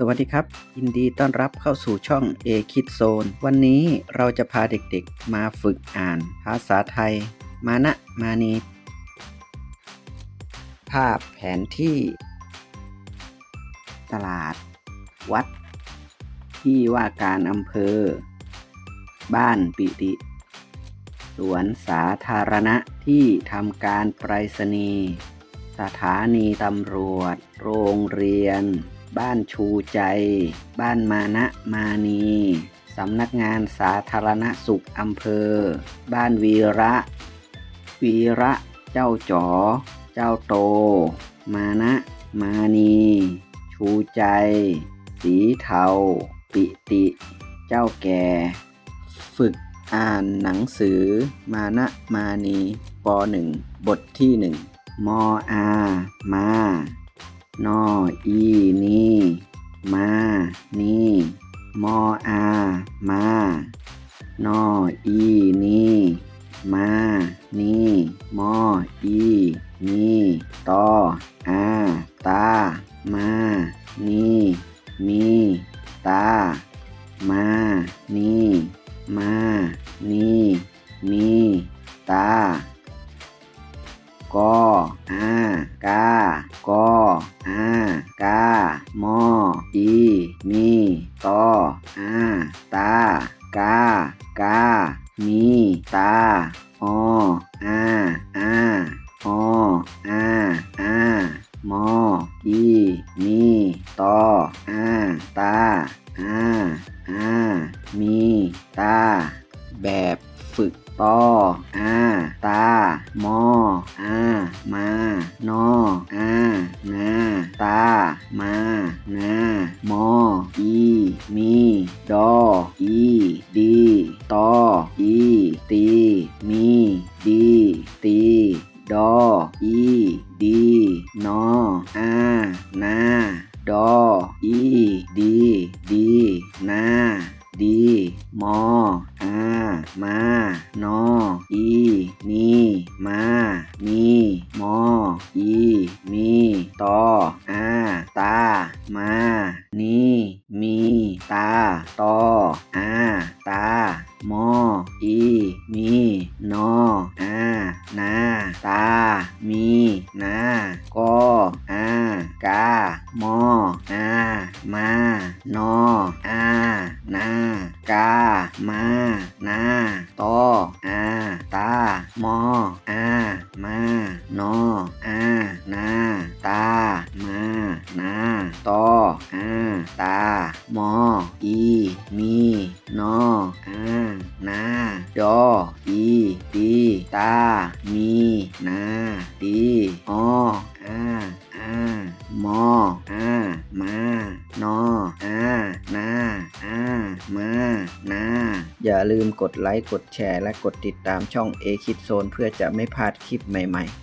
สวัสดีครับ ยินดีต้อนรับเข้าสู่ช่อง A Kid Zone วันนี้เราจะพาเด็กๆ มาฝึกอ่านภาษาไทย มานะมานีภาพแผนที่ ตลาด วัด ที่ว่าการอำเภอ บ้านปิติ สวนสาธารณะที่ทำการไปรษณีย์สถานีตำรวจ โรงเรียน บ้านชูใจ บ้านมานะมานีสำนักงานสาธารณสุขอำเภอ บ้านวีระ วีระ เจ้าจ๋อ เจ้าโต มานะมานี ชูใจ สีเทา ปิติ เจ้าแก่ ฝึกอ่านหนังสือ มานะมานีป .1 บทที่ 1 มอามา นออีนีมานีมออา มานออีนีมานีมออีนีตออาตา มานีมีตา มานีมานีมีตากอ อากา กอ อากา ม อีมีตออาตากากามีตาออาอาออาอามออีมีตออาตาอาอามีตา แบบฝึกตออาตามออา มานอ มีดอ อี ดี ตอ อี ตี มี ดี ตีดอ อี ดี นอ อา นา ดอ อี ดี ดี นา ดี มอ อา มา นอ อีมีมา มี มอ อี มี ตอ อา ตา มา นี มี ตา ตอ อา ตา มอ อี มี นอ อา นา ตา มี นากออากามอ อา มา นอ อา นากา มา นาตออาตามอ อา มานอ อา นา ออาตา มอ อี มี นออานาดออีดีตา มี นาดีออาอามออา มานออานาอามานาอย่าลืมกดไลค์ กดแชร์ และกดติดตามช่อง A คิดโซนเพื่อจะไม่พลาดคลิปใหม่ๆ